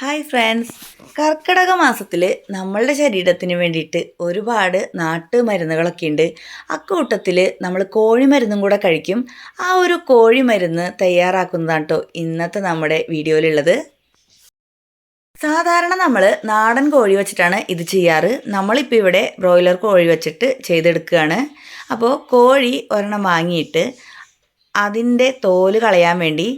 Hi friends കർക്കിടക മാസത്തിൽ നമ്മളുടെ ശരീരത്തിന് വേണ്ടിയിട്ട് ഒരുപാട് നാട്ടുമരുന്നുകളൊക്കെ ഉണ്ട്. അക്കൂട്ടത്തിൽ നമ്മൾ കോഴിമരുന്നും കൂടെ കഴിക്കും. ആ ഒരു കോഴിമരുന്ന് തയ്യാറാക്കുന്നതാണ് കേട്ടോ ഇന്നത്തെ നമ്മുടെ വീഡിയോയിലുള്ളത്. സാധാരണ നമ്മൾ നാടൻ കോഴി വെച്ചിട്ടാണ് ഇത് ചെയ്യാറ്. നമ്മളിപ്പോൾ ഇവിടെ ബ്രോയിലർ കോഴി വെച്ചിട്ട് ചെയ്തെടുക്കുകയാണ്. അപ്പോൾ കോഴി ഒരെണ്ണം വാങ്ങിയിട്ട് അതിന്റെ തോൽ കളയാൻ വേണ്ടി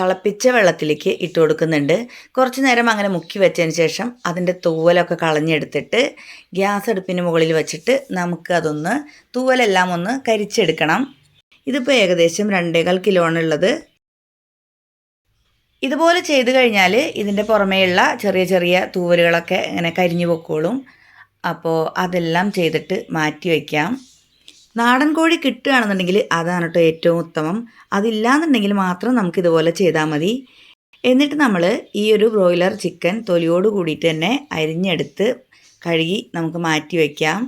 തിളപ്പിച്ച വെള്ളത്തിലേക്ക് ഇട്ട് കൊടുക്കുന്നുണ്ട്. കുറച്ച് നേരം അങ്ങനെ മുക്കി വെച്ചതിന് ശേഷം അതിന്റെ തൂവലൊക്കെ കളഞ്ഞെടുത്തിട്ട് ഗ്യാസ് അടുപ്പിന് മുകളിൽ വെച്ചിട്ട് നമുക്ക് അതൊന്ന് തൂവലെല്ലാം ഒന്ന് കരിച്ചെടുക്കണം. ഇതിപ്പോൾ ഏകദേശം രണ്ടേകാൽ കിലോ ഉള്ളത്. ഇതുപോലെ ചെയ്ത് കഴിഞ്ഞാൽ ഇതിന്റെ പുറമേയുള്ള ചെറിയ ചെറിയ തൂവലുകളൊക്കെ ഇങ്ങനെ കരിഞ്ഞു പൊക്കോളും. അപ്പോൾ അതെല്ലാം ചെയ്തിട്ട് മാറ്റി വയ്ക്കാം. നാടൻ കോഴി കിട്ടുകയാണെന്നുണ്ടെങ്കിൽ അതാണ് കേട്ടോ ഏറ്റവും ഉത്തമം. അതില്ലാന്നുണ്ടെങ്കിൽ മാത്രം നമുക്ക് ഇതുപോലെ ചെയ്താൽ മതി. എന്നിട്ട് നമ്മൾ ഈ ഒരു ബ്രോയിലർ ചിക്കൻ തൊലിയോട് കൂടിയിട്ട് തന്നെ അരിഞ്ഞെടുത്ത് കഴുകി നമുക്ക് മാറ്റി വയ്ക്കാം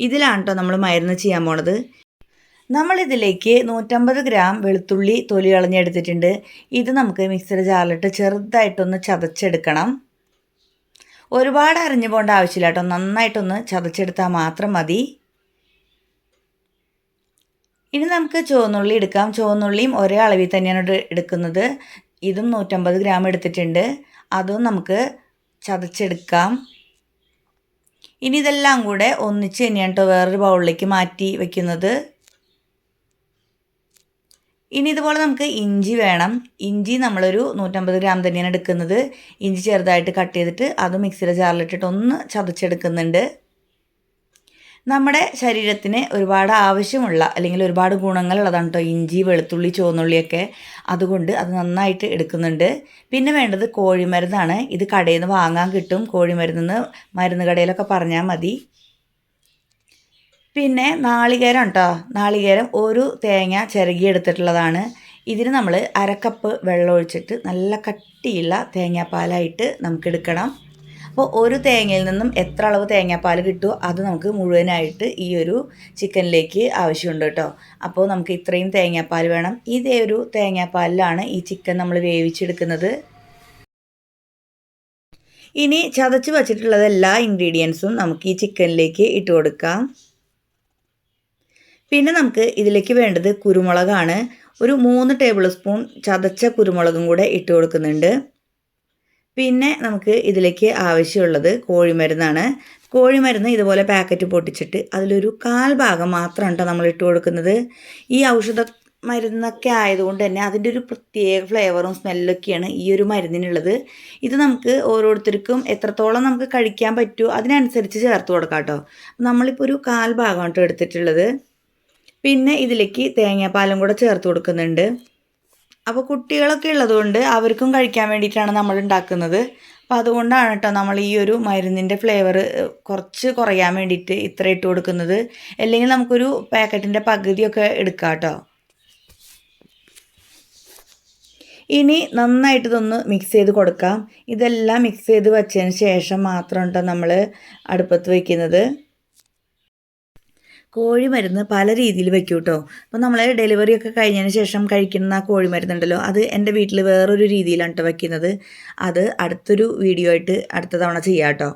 ഇതിലാണ് കേട്ടോ നമ്മൾ മരുന്ന് ചെയ്യാൻ പോണത്. നമ്മളിതിലേക്ക് നൂറ്റമ്പത് ഗ്രാം വെളുത്തുള്ളി തൊലി കളഞ്ഞെടുത്തിട്ടുണ്ട്. ഇത് നമുക്ക് മിക്സിയുടെ ജാറിലിട്ട് ചെറുതായിട്ടൊന്ന് ചതച്ചെടുക്കണം. ഒരുപാട് അരിഞ്ഞു പോകേണ്ട ആവശ്യമില്ല കേട്ടോ. നന്നായിട്ടൊന്ന് ചതച്ചെടുത്താൽ മാത്രം മതി. ഇനി നമുക്ക് ചുവന്നുള്ളി എടുക്കാം. ചുവന്നുള്ളിയും ഒരേ അളവിൽ തന്നെയാണ് എടുക്കുന്നത്. ഇതും നൂറ്റമ്പത് ഗ്രാം എടുത്തിട്ടുണ്ട്. അതും നമുക്ക് ചതച്ചെടുക്കാം. ഇനി ഇതെല്ലാം കൂടെ ഒന്നിച്ച് തന്നെയാണ് കേട്ടോ വേറൊരു ബൗളിലേക്ക് മാറ്റി വയ്ക്കുന്നത് ഇനി ഇതുപോലെ നമുക്ക് ഇഞ്ചി വേണം. ഇഞ്ചി നമ്മളൊരു നൂറ്റമ്പത് ഗ്രാം തന്നെയാണ് എടുക്കുന്നത്. ഇഞ്ചി ചെറുതായിട്ട് കട്ട് ചെയ്തിട്ട് അത് മിക്സിയുടെ ജാറിലിട്ടിട്ട് ഒന്ന് ചതച്ചെടുക്കുന്നുണ്ട്. നമ്മുടെ ശരീരത്തിന് ഒരുപാട് ആവശ്യമുള്ള അല്ലെങ്കിൽ ഒരുപാട് ഗുണങ്ങളുള്ളതാണ് കേട്ടോ ഇഞ്ചി വെളുത്തുള്ളി ചുവന്നുള്ളിയൊക്കെ. അതുകൊണ്ട് അത് നന്നായിട്ട് എടുക്കുന്നുണ്ട്. പിന്നെ വേണ്ടത് കോഴിമരുന്നാണ്. ഇത് കടയിൽ നിന്ന് വാങ്ങാൻ കിട്ടും. കോഴിമരുന്ന് മരുന്ന് കടയിലൊക്കെ പറഞ്ഞാൽ മതി. പിന്നെ നാളികേരം കേട്ടോ നാളികേരം ഒരു തേങ്ങ ചിരകി എടുത്തിട്ടുള്ളതാണ്. ഇതിന് നമ്മൾ അരക്കപ്പ് വെള്ളം ഒഴിച്ചിട്ട് നല്ല കട്ടിയുള്ള തേങ്ങാപ്പാലായിട്ട് നമുക്ക് എടുക്കണം. അപ്പോൾ ഒരു തേങ്ങയിൽ നിന്നും എത്ര അളവ് തേങ്ങാപ്പാൽ കിട്ടുമോ അത് നമുക്ക് മുഴുവനായിട്ട് ഈ ഒരു ചിക്കനിലേക്ക് ആവശ്യമുണ്ട് കേട്ടോ. അപ്പോൾ നമുക്ക് ഇത്രയും തേങ്ങാപ്പാൽ വേണം. ഇതേ ഒരു തേങ്ങാപ്പാലിലാണ് ഈ ചിക്കൻ നമ്മൾ വേവിച്ചെടുക്കുന്നത്. ഇനി ചതച്ച് വച്ചിട്ടുള്ളത് എല്ലാ ഇൻഗ്രീഡിയൻസും നമുക്ക് ഈ ചിക്കനിലേക്ക് ഇട്ട് കൊടുക്കാം. പിന്നെ നമുക്ക് ഇതിലേക്ക് വേണ്ടത് കുരുമുളകാണ്. ഒരു മൂന്ന് ടേബിൾ സ്പൂൺ ചതച്ച കുരുമുളകും കൂടെ ഇട്ട് കൊടുക്കുന്നുണ്ട്. പിന്നെ നമുക്ക് ഇതിലേക്ക് ആവശ്യമുള്ളത് കോഴിമരുന്നാണ്. കോഴിമരുന്ന് ഇതുപോലെ പാക്കറ്റ് പൊട്ടിച്ചിട്ട് അതിലൊരു കാൽ ഭാഗം മാത്രമാണ് കേട്ടോ നമ്മൾ ഇട്ട് കൊടുക്കുന്നത്. ഈ ഔഷധ മരുന്നൊക്കെ ആയതുകൊണ്ട് തന്നെ അതിന്റെ ഒരു പ്രത്യേക ഫ്ലേവറും സ്മെല്ലൊക്കെയാണ് ഈ ഒരു മരുന്നിനുള്ളത്. ഇത് നമുക്ക് ഓരോരുത്തർക്കും എത്രത്തോളം നമുക്ക് കഴിക്കാൻ പറ്റുമോ അതിനനുസരിച്ച് ചേർത്ത് കൊടുക്കാം കേട്ടോ നമ്മളിപ്പോൾ ഒരു കാൽ ഭാഗമായിട്ട് എടുത്തിട്ടുള്ളത്. പിന്നെ ഇതിലേക്ക് തേങ്ങാപ്പാലും കൂടെ ചേർത്ത് കൊടുക്കുന്നുണ്ട്. അപ്പോൾ കുട്ടികളൊക്കെ ഉള്ളതുകൊണ്ട് അവർക്കും കഴിക്കാൻ വേണ്ടിയിട്ടാണ് നമ്മൾ ഉണ്ടാക്കുന്നത്. അപ്പോൾ അതുകൊണ്ടാണ് കേട്ടോ നമ്മൾ ഈ ഒരു മരുന്നിന്റെ ഫ്ലേവർ കുറച്ച് കുറയാൻ വേണ്ടിയിട്ട് ഇത്ര ഇട്ട് കൊടുക്കുന്നത്. അല്ലെങ്കിൽ നമുക്കൊരു പാക്കറ്റിന്റെ പകുതിയൊക്കെ എടുക്കാം കേട്ടോ. ഇനി നന്നായിട്ട് ഇതൊന്ന് മിക്സ് ചെയ്ത് കൊടുക്കാം. ഇതെല്ലാം മിക്സ് ചെയ്ത് വെച്ചതിന് ശേഷം മാത്രം കേട്ടോ നമ്മൾ അടുപ്പത്ത് വയ്ക്കുന്നത് കോഴിമരുന്ന് പല രീതിയിൽ വെക്കും കേട്ടോ അപ്പോൾ നമ്മൾ ഡെലിവറി ഒക്കെ കഴിഞ്ഞതിന് ശേഷം കഴിക്കുന്ന കോഴിമരുന്നുണ്ടല്ലോ അത് എന്റെ വീട്ടിൽ വേറൊരു രീതിയിലാണ് കേട്ടോ വയ്ക്കുന്നത് അത് അടുത്തൊരു വീഡിയോ ആയിട്ട് അടുത്ത തവണ ചെയ്യാം കേട്ടോ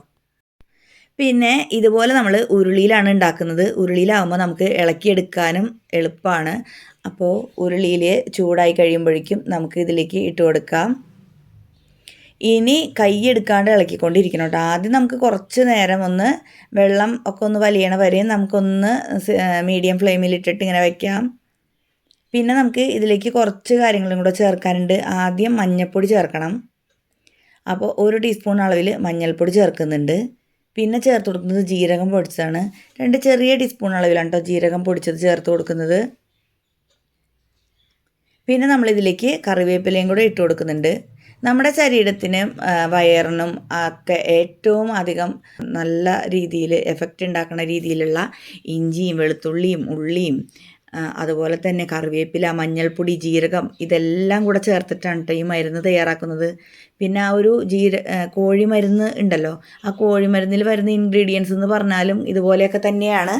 പിന്നെ ഇതുപോലെ നമ്മൾ ഉരുളിയിലാണ് ഉണ്ടാക്കുന്നത്. ഉരുളിയിലാവുമ്പോൾ നമുക്ക് ഇളക്കിയെടുക്കാനും എളുപ്പമാണ് അപ്പോൾ ഉരുളിയിൽ ചൂടായി കഴിയുമ്പോഴേക്കും നമുക്ക് ഇതിലേക്ക് ഇട്ട് കൊടുക്കാം. ഇനി കൈ എടുക്കാണ്ട് ഇളക്കിക്കൊണ്ടിരിക്കണം കേട്ടോ. ആദ്യം നമുക്ക് കുറച്ച് നേരം ഒന്ന് വെള്ളം ഒക്കെ ഒന്ന് വലിയണ വരെയും നമുക്കൊന്ന് മീഡിയം ഫ്ലെയിമിൽ ഇട്ടിട്ട് ഇങ്ങനെ വയ്ക്കാം പിന്നെ നമുക്ക് ഇതിലേക്ക് കുറച്ച് കാര്യങ്ങളും കൂടെ ചേർക്കാനുണ്ട്. ആദ്യം മഞ്ഞൾപ്പൊടി ചേർക്കണം. അപ്പോൾ ഒരു ടീസ്പൂൺ അളവിൽ മഞ്ഞൾപ്പൊടി ചേർക്കുന്നുണ്ട്. പിന്നെ ചേർത്ത് കൊടുക്കുന്നത് ജീരകം പൊടിച്ചതാണ്. രണ്ട് ചെറിയ ടീസ്പൂൺ അളവിലാണ് കേട്ടോ ജീരകം പൊടിച്ചത് ചേർത്ത് കൊടുക്കുന്നത്. പിന്നെ നമ്മളിതിലേക്ക് കറിവേപ്പിലയും കൂടെ ഇട്ട് കൊടുക്കുന്നുണ്ട്. നമ്മുടെ ശരീരത്തിനും വയറിനും ഒക്കെ ഏറ്റവും അധികം നല്ല രീതിയിൽ എഫക്റ്റ് ഉണ്ടാക്കുന്ന രീതിയിലുള്ള ഇഞ്ചിയും വെളുത്തുള്ളിയും ഉള്ളിയും അതുപോലെ തന്നെ കറിവേപ്പില മഞ്ഞൾപ്പൊടി ജീരകം ഇതെല്ലാം കൂടെ ചേർത്തിട്ടാണ് ഈ മരുന്ന് തയ്യാറാക്കുന്നത്. പിന്നെ ആ ഒരു ജീര കോഴിമരുന്ന് ഉണ്ടല്ലോ ആ കോഴിമരുന്നിൽ വരുന്ന ഇൻഗ്രീഡിയൻസ് എന്ന് പറഞ്ഞാലും ഇതുപോലെയൊക്കെ തന്നെയാണ്.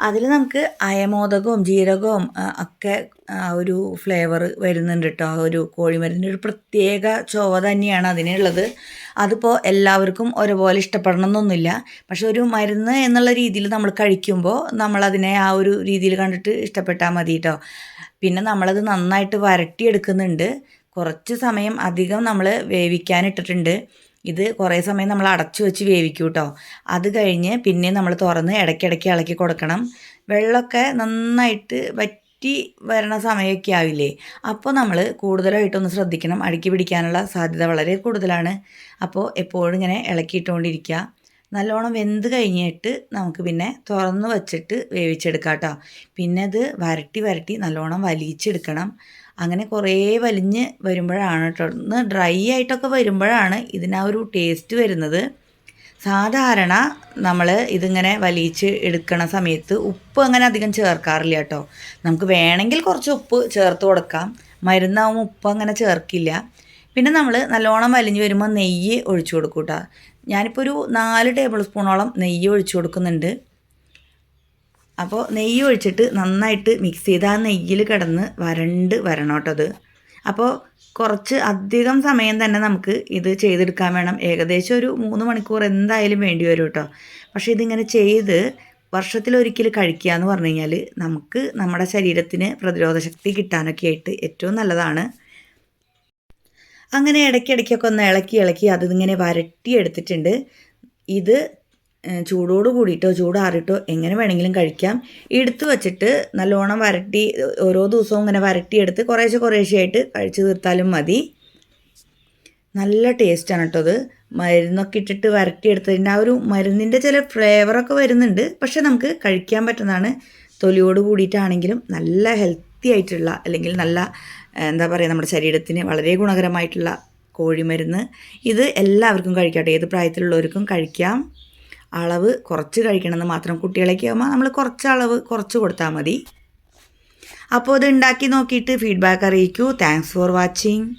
അതിൽ നമുക്ക് അയമോദകവും ജീരകവും ഒക്കെ ഒരു ഫ്ലേവർ വരുന്നുണ്ട് കേട്ടോ ആ ഒരു കോഴിമരുന്നിന്റെ ഒരു പ്രത്യേക ചോവ തന്നെയാണ് അതിനുള്ളത്. അതിപ്പോൾ എല്ലാവർക്കും ഒരുപോലെ ഇഷ്ടപ്പെടണം എന്നൊന്നുമില്ല പക്ഷെ ഒരു മരുന്ന് എന്നുള്ള രീതിയിൽ നമ്മൾ കഴിക്കുമ്പോൾ നമ്മളതിനെ ആ ഒരു രീതിയിൽ കണ്ടിട്ട് ഇഷ്ടപ്പെട്ടാൽ മതി കേട്ടോ പിന്നെ നമ്മളത് നന്നായിട്ട് വരട്ടിയെടുക്കുന്നുണ്ട്. കുറച്ച് സമയം അധികം നമ്മൾ വേവിക്കാനിട്ടിട്ടുണ്ട് ഇത് കുറേ സമയം നമ്മൾ അടച്ചു വെച്ച് വേവിക്കും കേട്ടോ അത് കഴിഞ്ഞ് പിന്നെ നമ്മൾ തുറന്ന് ഇടയ്ക്കിടയ്ക്ക് ഇളക്കി കൊടുക്കണം. വെള്ളമൊക്കെ നന്നായിട്ട് വറ്റി വരണ സമയമൊക്കെ ആവില്ലേ അപ്പോൾ നമ്മൾ കൂടുതലായിട്ടൊന്ന് ശ്രദ്ധിക്കണം. അടുക്കി പിടിക്കാനുള്ള സാധ്യത വളരെ കൂടുതലാണ്. അപ്പോൾ എപ്പോഴും ഇങ്ങനെ ഇളക്കിയിട്ടുകൊണ്ടിരിക്കുക. നല്ലോണം വെന്ത് കഴിഞ്ഞിട്ട് നമുക്ക് പിന്നെ തുറന്ന് വച്ചിട്ട് വേവിച്ചെടുക്കാം കേട്ടോ. പിന്നെ അത് വരട്ടി വരട്ടി നല്ലോണം വലിച്ചെടുക്കണം. അങ്ങനെ കുറേ വലിഞ്ഞ് വരുമ്പോഴാണ് കേട്ടോ. ഒന്ന് ഡ്രൈ ആയിട്ടൊക്കെ വരുമ്പോഴാണ് ഇതിന് ഒരു ടേസ്റ്റ് വരുന്നത്. സാധാരണ നമ്മൾ ഇതിങ്ങനെ വലിയിച്ച് എടുക്കണ സമയത്ത് ഉപ്പ് അങ്ങനെ അധികം ചേർക്കാറില്ല കേട്ടോ. നമുക്ക് വേണമെങ്കിൽ കുറച്ച് ഉപ്പ് ചേർത്ത് കൊടുക്കാം. മരുന്നാവും ഉപ്പ് അങ്ങനെ ചേർക്കില്ല. പിന്നെ നമ്മൾ നല്ലോണം വലിഞ്ഞ് വരുമ്പോൾ നെയ്യ് ഒഴിച്ചു കൊടുക്കും കേട്ടോ ഞാനിപ്പോൾ ഒരു നാല് ടേബിൾ സ്പൂണോളം നെയ്യ് ഒഴിച്ചു കൊടുക്കുന്നുണ്ട്. അപ്പോൾ നെയ്യ് ഒഴിച്ചിട്ട് നന്നായിട്ട് മിക്സ് ചെയ്ത് ആ നെയ്യിൽ കിടന്ന് വരണ്ട് വരണം അത്. അപ്പോൾ കുറച്ച് അധികം സമയം തന്നെ നമുക്ക് ഇത് ചെയ്തെടുക്കാൻ വേണം. ഏകദേശം ഒരു മൂന്ന് മണിക്കൂർ എന്തായാലും വേണ്ടി വരും കേട്ടോ പക്ഷേ ഇതിങ്ങനെ ചെയ്ത് വർഷത്തിലൊരിക്കൽ കഴിക്കുക എന്ന് പറഞ്ഞു കഴിഞ്ഞാൽ നമുക്ക് നമ്മുടെ ശരീരത്തിന് പ്രതിരോധ ശക്തി കിട്ടാനൊക്കെ ആയിട്ട് ഏറ്റവും നല്ലതാണ്. അങ്ങനെ ഇടയ്ക്കിടയ്ക്കൊക്കെ ഒന്ന് ഇളക്കി ഇളക്കി അതിങ്ങനെ വരട്ടിയെടുത്തിട്ടുണ്ട് ഇത് ചൂടോട് കൂടിയിട്ടോ ചൂടാറിട്ടോ എങ്ങനെ വേണമെങ്കിലും കഴിക്കാം. എടുത്തു വച്ചിട്ട് നല്ലോണം വരട്ടി ഓരോ ദിവസവും ഇങ്ങനെ വരട്ടിയെടുത്ത് കുറേശ്ശെ കുറേശ്ശെ ആയിട്ട് കഴിച്ചു തീർത്താലും മതി. നല്ല ടേസ്റ്റാണ് കേട്ടോ അത്. മരുന്നൊക്കെ ഇട്ടിട്ട് വരട്ടിയെടുത്തതിന്റെ ആ ഒരു മരുന്നിന്റെ ചില ഫ്ലേവറൊക്കെ വരുന്നുണ്ട്. പക്ഷേ നമുക്ക് കഴിക്കാൻ പറ്റുന്നതാണ്. തൊലിയോട് കൂടിയിട്ടാണെങ്കിലും നല്ല ഹെൽത്തി ആയിട്ടുള്ള അല്ലെങ്കിൽ നല്ല എന്താ പറയുക നമ്മുടെ ശരീരത്തിന് വളരെ ഗുണകരമായിട്ടുള്ള കോഴിമരുന്ന്. ഇത് എല്ലാവർക്കും കഴിക്കട്ടെ. ഏത് പ്രായത്തിലുള്ളവർക്കും കഴിക്കാം. അളവ് കുറച്ച് കഴിക്കണമെന്ന് മാത്രം കുട്ടികളൊക്കെ ആകുമ്പോൾ നമ്മൾ കുറച്ച് അളവ് കുറച്ച് കൊടുത്താൽ മതി. അപ്പോൾ ഇത് ഉണ്ടാക്കി നോക്കിയിട്ട് ഫീഡ്ബാക്ക് അറിയിക്കൂ. Thanks for watching